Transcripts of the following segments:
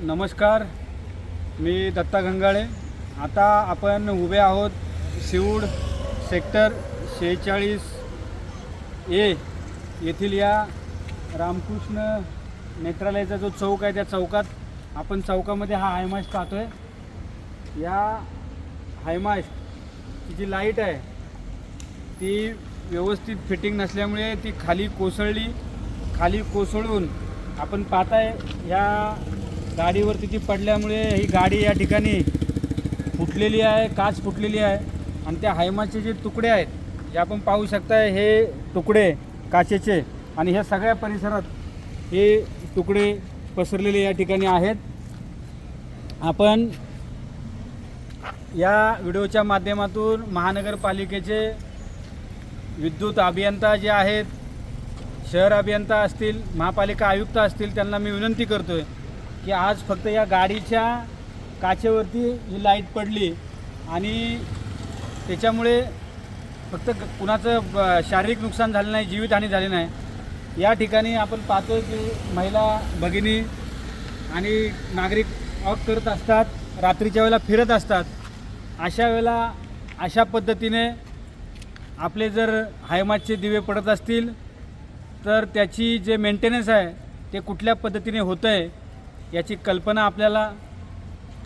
नमस्कार मी दत्ता गंगाळे. आता आपण उभे आहोत शिवूड सेक्टर शेहेचाळीस ए येथील या रामकृष्ण नेत्रालयाचा जो चौक आहे त्या चौकात आपण चौकामध्ये हा हायमाश आहे या हायमास्ट जी लाइट आहे ती व्यवस्थित फिटिंग नसल्यामुळे ती खाली कोसळली. खाली कोसळून आपण पाहताय या गाडीवरती ती पडल्यामुळे ही गाडी या ठिकाणी फुटलेली आहे काच फुटलेली आहे. आणि त्या हायमाचे जे तुकडे आहेत जे आपण पाहू शकताय हे तुकडे काचेचे. आणि ह्या सगळ्या परिसरात हे तुकडे पसरलेले या ठिकाणी आहेत. आपण या व्हिडिओच्या माध्यमातून महानगरपालिकेचे विद्युत अभियंता जे आहेत शहर अभियंता असतील महापालिका आयुक्त असतील त्यांना मी विनंती करतो आहे की आज फक्त या गाडीच्या काचेवरती ही लाइट पडली आणि त्याच्यामुळे फक्त कुणाचं ब- शारीरिक नुकसान झालं नाही जीवितहानी झाली नाही. या ठिकाणी आपण पाहतो की महिला भगिनी आणि नागरिक वॉक करत असतात रात्रीच्या वेळेला फिरत असतात. अशा वेळेला अशा पद्धतीने आपले जर हायमाचे दिवे पडत असतील तर त्याची जे मेंटेनन्स आहे ते कुठल्या पद्धतीने होतं आहे याची कल्पना आपल्याला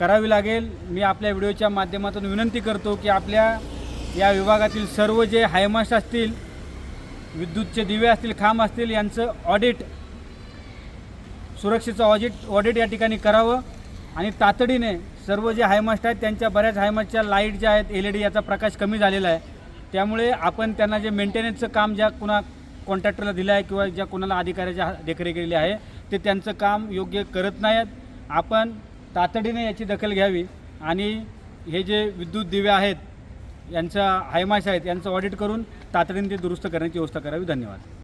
करावी लागेल. मी आपल्या व्हिडिओच्या माध्यमातून विनंती करतो की आपल्या या विभागातील सर्व जे हायमास्ट असतील विद्युतचे दिवे असतील खांब असतील यांचं ऑडिट सुरक्षेचं ऑडिट ऑडिट या ठिकाणी करावं. आणि तातडीने सर्व जे हायमास्ट आहेत त्यांच्या बऱ्याच हायमास्टच्या लाइट ज्या आहेत एल ई डी याचा प्रकाश कमी झालेला आहे. त्यामुळे आपण त्यांना जे मेंटेनन्सचं काम ज्या कुणा कॉन्ट्रॅक्टरला दिलं आहे किंवा ज्या कुणाला अधिकाऱ्याच्या देखरेख देखरेखीला आहे ते त्यांचं काम योग्य करत नाहीत. आपण तातडीने याची दखल घ्यावी आणि हे जे विद्युत दिवे आहेत यांचा हायमाश आहेत यांचं ऑडिट करून तातडीने ते दुरुस्त करण्याची व्यवस्था करावी. धन्यवाद.